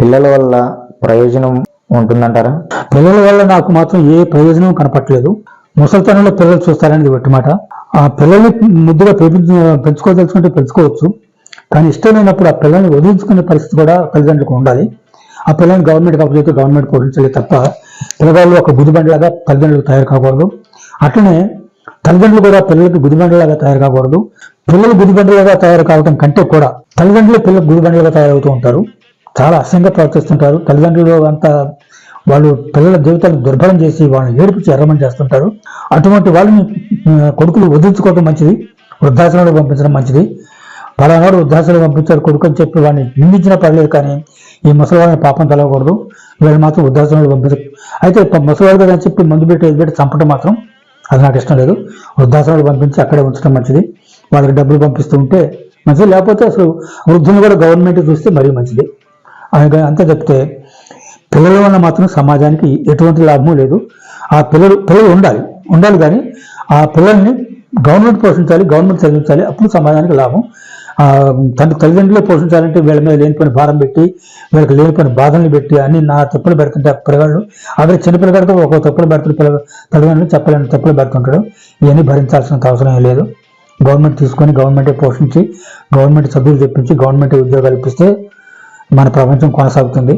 పిల్లల వల్ల ప్రయోజనం ఉంటుందంటారా? పిల్లల వల్ల నాకు మాత్రం ఏ ప్రయోజనం కనపట్లేదు. ముసలితనంలో పిల్లలు చూస్తారనేది ఒట్టి మాట. ఆ పిల్లల్ని ముద్దుగా పెంచు పెంచుకోదలుచుకుంటే పెంచుకోవచ్చు. కానీ ఇష్టం లేనప్పుడు ఆ పిల్లల్ని వదిలించుకునే పరిస్థితి కూడా తల్లిదండ్రులకు ఉండాలి. ఆ పిల్లల్ని గవర్నమెంట్ కాకపోతే గవర్నమెంట్ పోషించాలి తప్ప పిల్లవాళ్ళు ఒక గుదిబండలాగా తల్లిదండ్రులకు తయారు కాకూడదు. అట్లనే తల్లిదండ్రులు కూడా పిల్లలకి గుదిబండలాగా తయారు కాకూడదు. పిల్లలు గుదిబండలాగా తయారు కావడం కంటే కూడా తల్లిదండ్రులు పిల్లలు గుదిబండలుగా తయారవుతూ ఉంటారు. చాలా అసహ్యంగా ప్రవర్తిస్తుంటారు. తల్లిదండ్రులు అంతా వాళ్ళు పిల్లల జీవితాలను దుర్భరం చేసి వాళ్ళని ఏడిపించి ఎర్రమని చేస్తుంటారు. అటువంటి వాళ్ళని కొడుకులు వదిలించుకోవడం మంచిది. వృద్ధాశ్రమంలో పంపించడం మంచిది. పలానాడు వృద్ధాశ్రమంలో పంపించారు కొడుకు అని చెప్పి వాడిని నిందించినా పర్లేదు కానీ ఈ ముసలివాళ్ళని పాపం తెలవకూడదు వీళ్ళు మాత్రం వృద్ధాశ్రమంలో పంపించారు. అయితే ముసలివాళ్ళు కదా అని చెప్పి మందు పెట్టి ఇది పెట్టి చంపడం మాత్రం అది నాకు ఇష్టం లేదు. వృద్ధాశ్రమంలో పంపించి అక్కడే ఉంచడం మంచిది. వాళ్ళకి డబ్బులు పంపిస్తూ ఉంటే మంచిది. లేకపోతే అసలు వృద్ధులు కూడా గవర్నమెంట్ చూస్తే మరీ మంచిది. ఆయన అంతా చెప్తే పిల్లల వల్ల మాత్రం సమాజానికి ఎటువంటి లాభము లేదు. ఆ పిల్లలు పిల్లలు ఉండాలి. ఉండాలి కానీ ఆ పిల్లల్ని గవర్నమెంట్ పోషించాలి గవర్నమెంట్ చదివించాలి. అప్పుడు సమాజానికి లాభం. తండ్రి తల్లిదండ్రులు పోషించాలంటే వీళ్ళ మీద లేనిపోయిన భారం పెట్టి వీళ్ళకి లేనిపోయిన బాధల్ని పెట్టి అన్ని నా తప్పులు పెడుతుంటే పిల్లగాళ్ళు అదే చిన్న పిల్లగాడితో ఒక తప్పులు పెడుతున్న పిల్ల తల్లిదండ్రులు చెప్పలేని తప్పులు పెడుతుంటాడు. ఇవన్నీ భరించాల్సిన అవసరం ఏం లేదు. గవర్నమెంట్ తీసుకొని గవర్నమెంటే పోషించి గవర్నమెంట్ చదువులు చెప్పించి గవర్నమెంట్ ఉద్యోగాలు ఇప్పిస్తే మన ప్రపంచం కొనసాగుతుంది.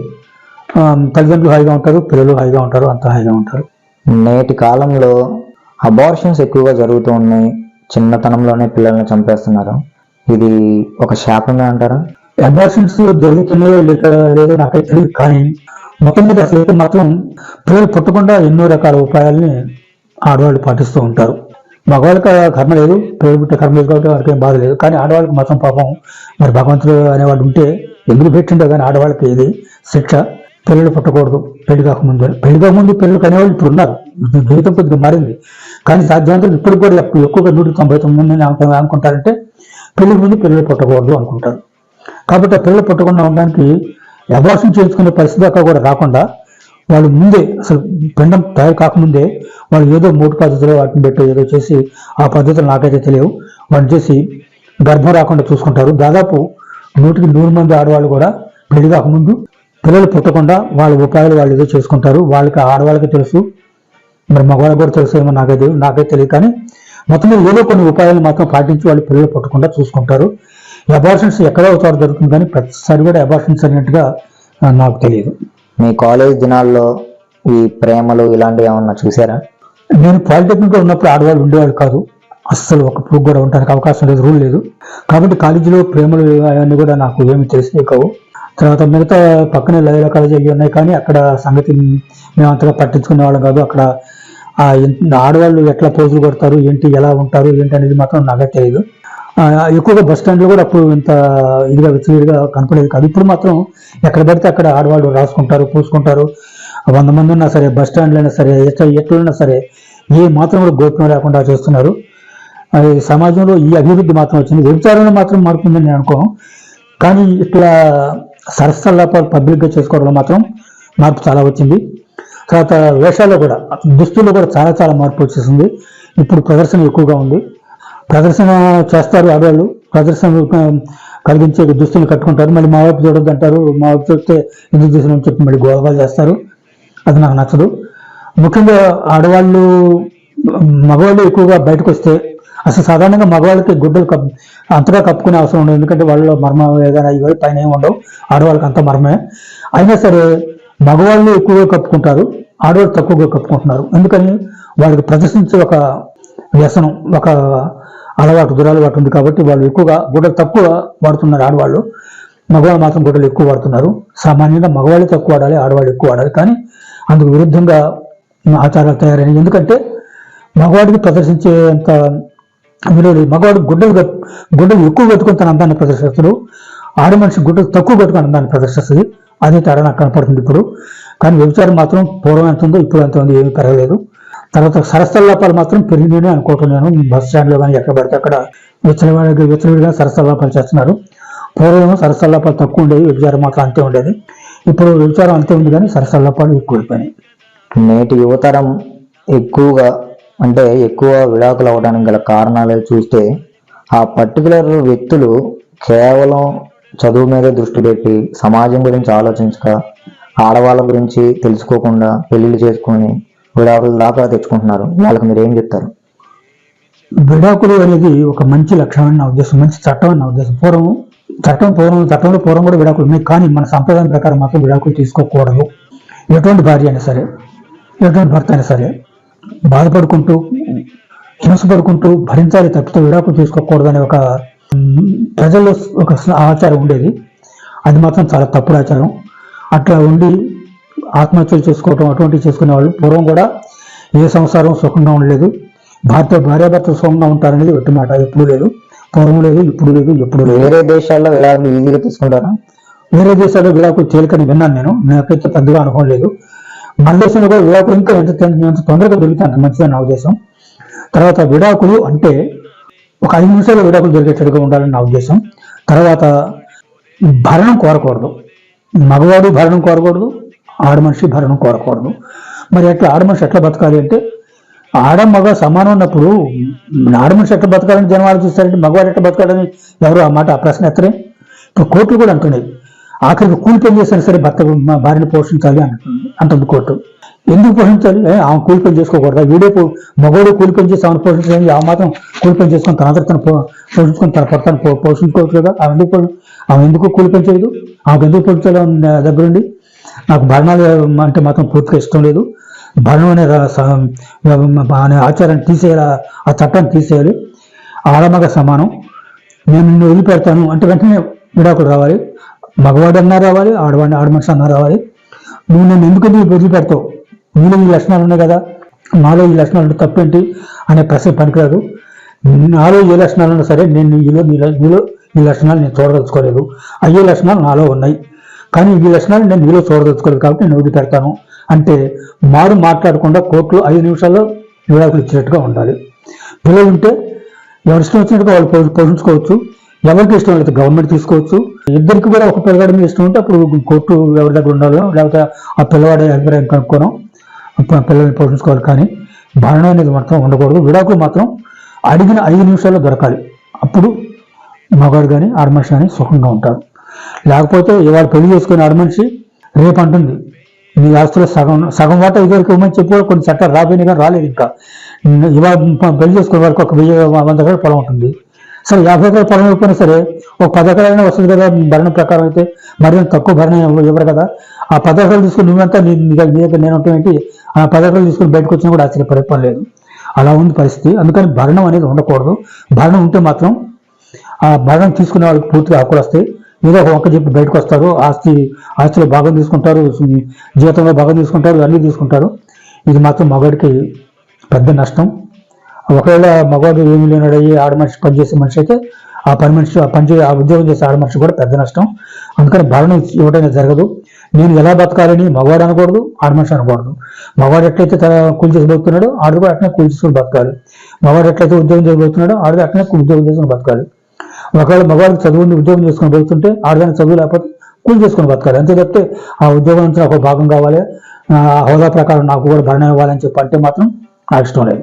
తల్లిదండ్రులు హాయిగా ఉంటారు పిల్లలు హాయిగా ఉంటారు అంతా హాయిగా ఉంటారు. నేటి కాలంలో అబార్షన్స్ ఎక్కువగా జరుగుతూ ఉన్నాయి. చిన్నతనంలోనే పిల్లల్ని చంపేస్తున్నారు. ఇది ఒక శాపమే అంటారా? అబార్షన్స్ జరుగుతున్నాయో లేక లేదో నాకైతే తెలియదు కానీ మొత్తం మీద అసలు అయితే మాత్రం పిల్లలు పుట్టకుండా ఎన్నో రకాల ఉపాయాల్ని ఆడవాళ్ళు పాటిస్తూ ఉంటారు. మగవాళ్ళకి కర్మ లేదు పిల్లలు పుట్టే కర్మ లేదు కాబట్టి వారికి ఏం బాధ లేదు. కానీ ఆడవాళ్ళకి మాత్రం పాపం. మరి భగవంతుడు అనేవాడు ఉంటే ఎందుకు పెట్టిండో కానీ ఆడవాళ్ళకి ఇది శిక్ష? పిల్లలు పుట్టకూడదు పెళ్ళి కాకముందు. పెళ్ళి కాకముందు పిల్లలు కనేవాళ్ళు ఇప్పుడు ఉన్నారు. జీవితం కొద్దిగా మారింది. కానీ సాధ్యవంతులు ఇప్పుడు కూడా ఎక్కువగా నూట తొంభై తొమ్మిది మంది అనుకుంటారంటే పెళ్ళి ముందు పిల్లలు పుట్టకూడదు అనుకుంటారు. కాబట్టి ఆ పిల్లలు పుట్టకుండా ఉండడానికి అబార్షన్ చేసుకునే పరిస్థితి దాకా కూడా రాకుండా వాళ్ళు ముందే అసలు పిండం తయారు కాకముందే వాళ్ళు ఏదో మూడు పద్ధతిలో వాటిని పెట్టి ఏదో చేసి ఆ పద్ధతులు నాకైతే తెలియవు. వాళ్ళు చేసి గర్భం రాకుండా చూసుకుంటారు. దాదాపు నూటికి నూరు మంది ఆడవాళ్ళు కూడా పెళ్ళి కాకముందు పిల్లలు పుట్టకుండా వాళ్ళ ఉపాయాలు వాళ్ళు ఏదో చేసుకుంటారు. వాళ్ళకి ఆడవాళ్ళకి తెలుసు. మరి మగవాళ్ళకి కూడా తెలుసు ఏమో నాకైతే నాకైతే తెలియదు కానీ మొత్తం ఏదో కొన్ని ఉపాయాలు మాత్రం పాటించి వాళ్ళు పిల్లలు పుట్టకుండా చూసుకుంటారు. అబార్షన్స్ ఎక్కడో చోట జరుగుతుంది కానీ ప్రతిసారి కూడా అబార్షన్స్ అనేట్టుగా నాకు తెలియదు. మీ కాలేజ్ దినాల్లో ఈ ప్రేమలు ఇలాంటివి ఏమన్నా చూసారా? నేను పాలిటెక్నిక్ ఉన్నప్పుడు ఆడవాళ్ళు ఉండేవాళ్ళు కాదు. అస్సలు ఒక ప్రూఫ్ కూడా ఉండడానికి అవకాశం లేదు రూల్ లేదు. కాబట్టి కాలేజీలో ప్రేమలు అవన్నీ కూడా నాకు ఏమి తెలిసినవి కావు తర్వాత మిగతా పక్కనే లైలా కాలేజీ అవి ఉన్నాయి కానీ అక్కడ సంగతి మేము అంతగా పట్టించుకునే వాళ్ళం కాదు. అక్కడ ఆడవాళ్ళు ఎట్లా పోజులు కొడతారు ఏంటి ఎలా ఉంటారు ఏంటి అనేది మాత్రం నాకే తెలియదు ఎక్కువగా బస్ స్టాండ్లో కూడా అప్పుడు ఇంత ఇదిగా విచ్చలవిడిగా కనపడేది కాదు. ఇప్పుడు మాత్రం ఎక్కడ పడితే అక్కడ ఆడవాళ్ళు రాసుకుంటారు పూసుకుంటారు. వంద మంది ఉన్నా సరే బస్ స్టాండ్లో అయినా సరే ఎట్లా ఎట్లైనా సరే ఏ మాత్రం కూడా గోప్యం లేకుండా చేస్తున్నారు. సమాజంలో ఈ అభివృద్ధి మాత్రం వచ్చింది. వ్యభిచారంలో మాత్రం మార్పు ఉందని నేను అనుకోను. కానీ ఇట్లా సరస్వల్లా పబ్లిక్గా చేసుకోవడంలో మాత్రం మార్పు చాలా వచ్చింది. తర్వాత వేషాల్లో కూడా దుస్తుల్లో కూడా చాలా చాలా మార్పు వచ్చేసింది. ఇప్పుడు ప్రదర్శన ఎక్కువగా ఉంది. ప్రదర్శన చేస్తారు ఆడవాళ్ళు. ప్రదర్శన కలిగించే దుస్తులు కట్టుకుంటారు. మళ్ళీ మా వైపు చూడొద్దు అంటారు. మా వైపు చూస్తే ఎందుకు చూసిన చెప్పి మళ్ళీ గోడవాళ్ళు చేస్తారు. అది నాకు నచ్చదు. ముఖ్యంగా ఆడవాళ్ళు మగవాళ్ళు ఎక్కువగా బయటకు వస్తే అసలు సాధారణంగా మగవాళ్ళకి గుడ్డలు కప్ అంతగా కప్పుకునే అవసరం ఉండదు. ఎందుకంటే వాళ్ళు మర్మం ఏదైనా ఇవి పైన ఏమి ఉండవు. ఆడవాళ్ళకి అంత మర్మే. అయినా సరే మగవాళ్ళు ఎక్కువగా కప్పుకుంటారు. ఆడవాళ్ళు తక్కువగా కప్పుకుంటున్నారు. ఎందుకని? వాళ్ళకి ప్రదర్శించే ఒక వ్యసనం ఒక అలవాటు దురలవాటు ఉంది కాబట్టి వాళ్ళు ఎక్కువగా గుడ్డలు తక్కువ వాడుతున్నారు ఆడవాళ్ళు. మగవాళ్ళు మాత్రం గుడ్డలు ఎక్కువ వాడుతున్నారు. సామాన్యంగా మగవాళ్ళు తక్కువ వాడాలి ఆడవాళ్ళు ఎక్కువ వాడాలి. కానీ అందుకు విరుద్ధంగా ఆచారాలు తయారైనవి. ఎందుకంటే మగవాడికి ప్రదర్శించేంత మీరు మగవాడు గుడ్డలు గుడ్డలు ఎక్కువ కట్టుకుని తన అందాన్ని ప్రదర్శిస్తాడు ఆడ మనిషి గుడ్డలు తక్కువ కట్టుకుని అందాన్ని ప్రదర్శిస్తుంది అదే తేడా నాకు కనపడుతుంది ఇప్పుడు. కానీ వ్యభిచారం మాత్రం పూర్వం ఎంత ఉందో ఇప్పుడు ఎంత ఉంది ఏమీ పెరగలేదు. తర్వాత సరస్తల్లాపాలు మాత్రం పెరిగినాయని అనుకుంటున్నాను. బస్ స్టాండ్లో కానీ ఎక్కడ పడితే అక్కడ విచ్చలవాడిగా విచ్చలవిడిగా సరస్తల్లాపాలు చేస్తున్నారు పూర్వం సరస్తల్లాపాలు తక్కువ ఉండేవి వ్యభిచారం మాత్రం అంతే ఉండేది. ఇప్పుడు వ్యభిచారం అంతే ఉంది కానీ సరస్తల్లాపాలు ఎక్కువైపోయినాయి. నేటి యువతరం ఎక్కువగా అంటే ఎక్కువ విడాకులు అవ్వడానికి గల కారణాలు చూస్తే ఆ పర్టికులర్ వ్యక్తులు కేవలం చదువు మీద దృష్టి పెట్టి సమాజం గురించి ఆలోచించక ఆడవాళ్ళ గురించి తెలుసుకోకుండా పెళ్ళిళ్ళు చేసుకొని విడాకుల దాకా తెచ్చుకుంటున్నారు. వాళ్ళకి మీరు ఏం చెప్తారు? విడాకులు అనేది ఒక మంచి లక్షణం నా ఉద్దేశం మంచి చట్టం నా ఉద్దేశం. పూర్వం చట్టం పూర్వం చట్టంలో పూర్వం కూడా విడాకులు ఉన్నాయి కానీ మన సంప్రదాయం ప్రకారం మాత్రం విడాకులు తీసుకోకూడదు. ఎటువంటి భార్య అయినా సరే ఎటువంటి భర్త అయినా సరే బాధపడుకుంటూ హింసపడుకుంటూ భరించాలి తప్పితే విడాకులు తీసుకోకూడదు అనే ఒక ప్రజల్లో ఒక ఆచారం ఉండేది. అది మాత్రం చాలా తప్పుడు ఆచారం. అట్లా ఉండి ఆత్మహత్యలు చేసుకోవటం అటువంటివి చేసుకునే వాళ్ళు పూర్వం కూడా ఏ సంసారం సుఖంగా ఉండలేదు. భార్య భార్యాభర్తలు సుఖంగా ఉంటారనేది ఒట్టి మాట. ఎప్పుడు లేదు. పూర్వం లేదు ఇప్పుడు లేదు ఎప్పుడు లేదు. వేరే దేశాల్లో విడాకులు ఈజీగా తీసుకుంటారా? వేరే దేశాల్లో విడాకులు తేలికని విన్నాను నేను. నాకైతే పెద్దగా అనుభవం లేదు. మన దేశంలో కూడా విడాకులు ఇంకా ఎంత తొందరగా దొరుకుతాను అంత మంచిదని నా ఉద్దేశం. తర్వాత విడాకులు అంటే ఒక ఐదు నిమిషాలు విడాకులు దొరికేటట్టుగా ఉండాలని నా ఉద్దేశం. తర్వాత భరణం కోరకూడదు. మగవాడు భరణం కోరకూడదు ఆడ మనిషి భరణం కోరకూడదు. మరి ఎట్లా ఆడ మనిషి ఎట్లా బతకాలి అంటే ఆడ మగ సమానం ఉన్నప్పుడు ఆడ మనిషి ఎట్లా బతకాలని జనం ఆలోచిస్తారంటే మగవాడు ఎట్లా బతకాలని ఎవరు ఆ మాట ఆ ప్రశ్న ఎత్తరే? ఇప్పుడు కోర్టులు కూడా అంటున్నాయి ఆఖరికి కూలి పని చేసినా సరే భర్త భార్యను పోషించాలి అంటుంది అంటుంది కోర్టు. ఎందుకు పోషించాలి? ఆమె కూలి పని చేసుకోకూడదా? వీడే మగవాడు కూలి పని చేసి ఆమెను పోషించాలి ఆమె మాత్రం కూలి పని చేసుకొని తన తను పో- పోషించుకొని తన భర్తను పో- పోషించుకోవచ్చు కదా? ఆమె ఎందుకు ఆమె ఎందుకు కూలి పని చేయదు? ఆమెకు ఎందుకు పోషించాలి నా దగ్గరుండి నాకు భరణాలు అంటే మాత్రం పూర్తిగా ఇష్టం లేదు. భరణం అనే అనే ఆచారాన్ని తీసేయాలి? ఆ చట్టాన్ని తీసేయాలి. ఆడమగ సమానం. నేను నిన్ను వదిలిపెడతాను అంటే వెంటనే విడాకులు రావాలి. మగవాడు అన్నా రావాలి ఆడవాడిని ఆడ మనిషి అన్నా రావాలి. నువ్వు నన్ను ఎందుకు ఎందుకు వదిలిపెడతావు? నీలో ఈ లక్షణాలు ఉన్నాయి కదా. నాలో ఈ లక్షణాలు తప్పేంటి అనే ప్రశ్న పనికిరాదు. నాలో ఏ లక్షణాలు ఉన్నా సరే నేను నీలో నీలో ఈ లక్షణాలు నేను చూడదలుచుకోలేదు. అయ్యే లక్షణాలు నాలో ఉన్నాయి. కానీ ఈ లక్షణాలు నేను నీలో చూడదలుచుకోలేదు కాబట్టి నేను వదిలిపెడతాను. అంటే మారు మాట్లాడకుండా కోర్టులో ఐదు నిమిషాల్లో విడాకులు ఇచ్చినట్టుగా ఉండాలి. పిల్లలు ఉంటే ఎవరి ఇష్టం వచ్చినట్టుగా వాళ్ళు పోషించుకోవచ్చు. ఎవరికి ఇష్టం లేదు గవర్నమెంట్ తీసుకోవచ్చు. ఇద్దరికి కూడా ఒక పిల్లవాడి మీద ఇష్టం ఉంటే అప్పుడు కోర్టు ఎవరి దగ్గర ఉండాలో లేకపోతే ఆ పిల్లవాడి అభిప్రాయం కనుక్కోవడం పిల్లల్ని పోషించుకోవాలి కానీ భరణం అనేది మాత్రం ఉండకూడదు. విడాకులు మాత్రం అడిగిన ఐదు నిమిషాల్లో దొరకాలి. అప్పుడు మగాడు కానీ ఆడమనిషి కానీ సుఖంగా ఉంటారు. లేకపోతే ఇవాళ పెళ్ళి చేసుకుని ఆడమనిషి రేపు అంటుంది. నీ ఆస్తులు సగం సగం వాటా ఇదివరకు ఇవ్వమని చెప్పి కొన్ని చట్టాలు రాబోయినా కానీ రాలేదు ఇంకా. ఇవాళ పెళ్ళి చేసుకునే వరకు ఒక వెయ్యి వంద పొలం ఉంటుంది. సరే యాభై ఎకరాల పొలం ఇవ్వకపోయినా సరే ఒక పది ఎకరాలైనా వస్తుంది కదా భరణ ప్రకారం అయితే మరింత తక్కువ భరణ ఇవ్వరు కదా. ఆ పది ఎకరాలు తీసుకుని నువ్వంతా నీ దగ్గర నేను ఉంటాం ఏంటి ఆ పది ఎకరాలు తీసుకుని బయటకు వచ్చినా కూడా ఆశ్చర్యపడే పని లేదు. అలా ఉంది పరిస్థితి. అందుకని భరణం అనేది ఉండకూడదు. భరణం ఉంటే మాత్రం ఆ భరణం తీసుకునే వాళ్ళకి పూర్తిగా హక్కులు వస్తాయి. ఏదో ఒక వంక చెప్పి బయటకు వస్తారు. ఆస్తి ఆస్తిలో భాగం తీసుకుంటారు జీవితంలో భాగం తీసుకుంటారు అన్నీ తీసుకుంటారు. ఇది మాత్రం మగడికి పెద్ద నష్టం. ఒకవేళ మగవాడు ఏమి లేనాడు అయ్యి ఆడ మనిషి పని చేసే మనిషి అయితే ఆ పని మనిషి ఆ పని ఆ ఉద్యోగం చేసే ఆడ మనిషి కూడా పెద్ద నష్టం. అందుకని భరణం ఇవ్వడం జరగదు. నేను ఎలా బతకాలని మగవాడు అనకూడదు ఆడ మనిషి అనకూడదు. మగవాడు ఎట్లయితే కూలి చేసి బతుకున్నాడో ఆడది కూడా అట్లనే కూలి చేసుకుని బతకాలి. మగవాడు ఎట్లయితే ఉద్యోగం చేసి బతుకున్నాడో ఆడది అట్లనే ఉద్యోగం చేసుకుని బతకాలి. ఒకవేళ మగవాడికి చదువు ఉద్యోగం చేసుకుని బతుకుంటే ఆడదానికి చదువు లేకపోతే కూలి చేసుకుని బతకాలి. అంతే తప్పితే ఆ ఉద్యోగం నుంచి నాకు ఒక భాగం కావాలి. ఆ హోదా ప్రకారం నాకు కూడా భరణం ఇవ్వాలని చెప్పి అంటే మాత్రం నాకు ఇష్టం లేదు.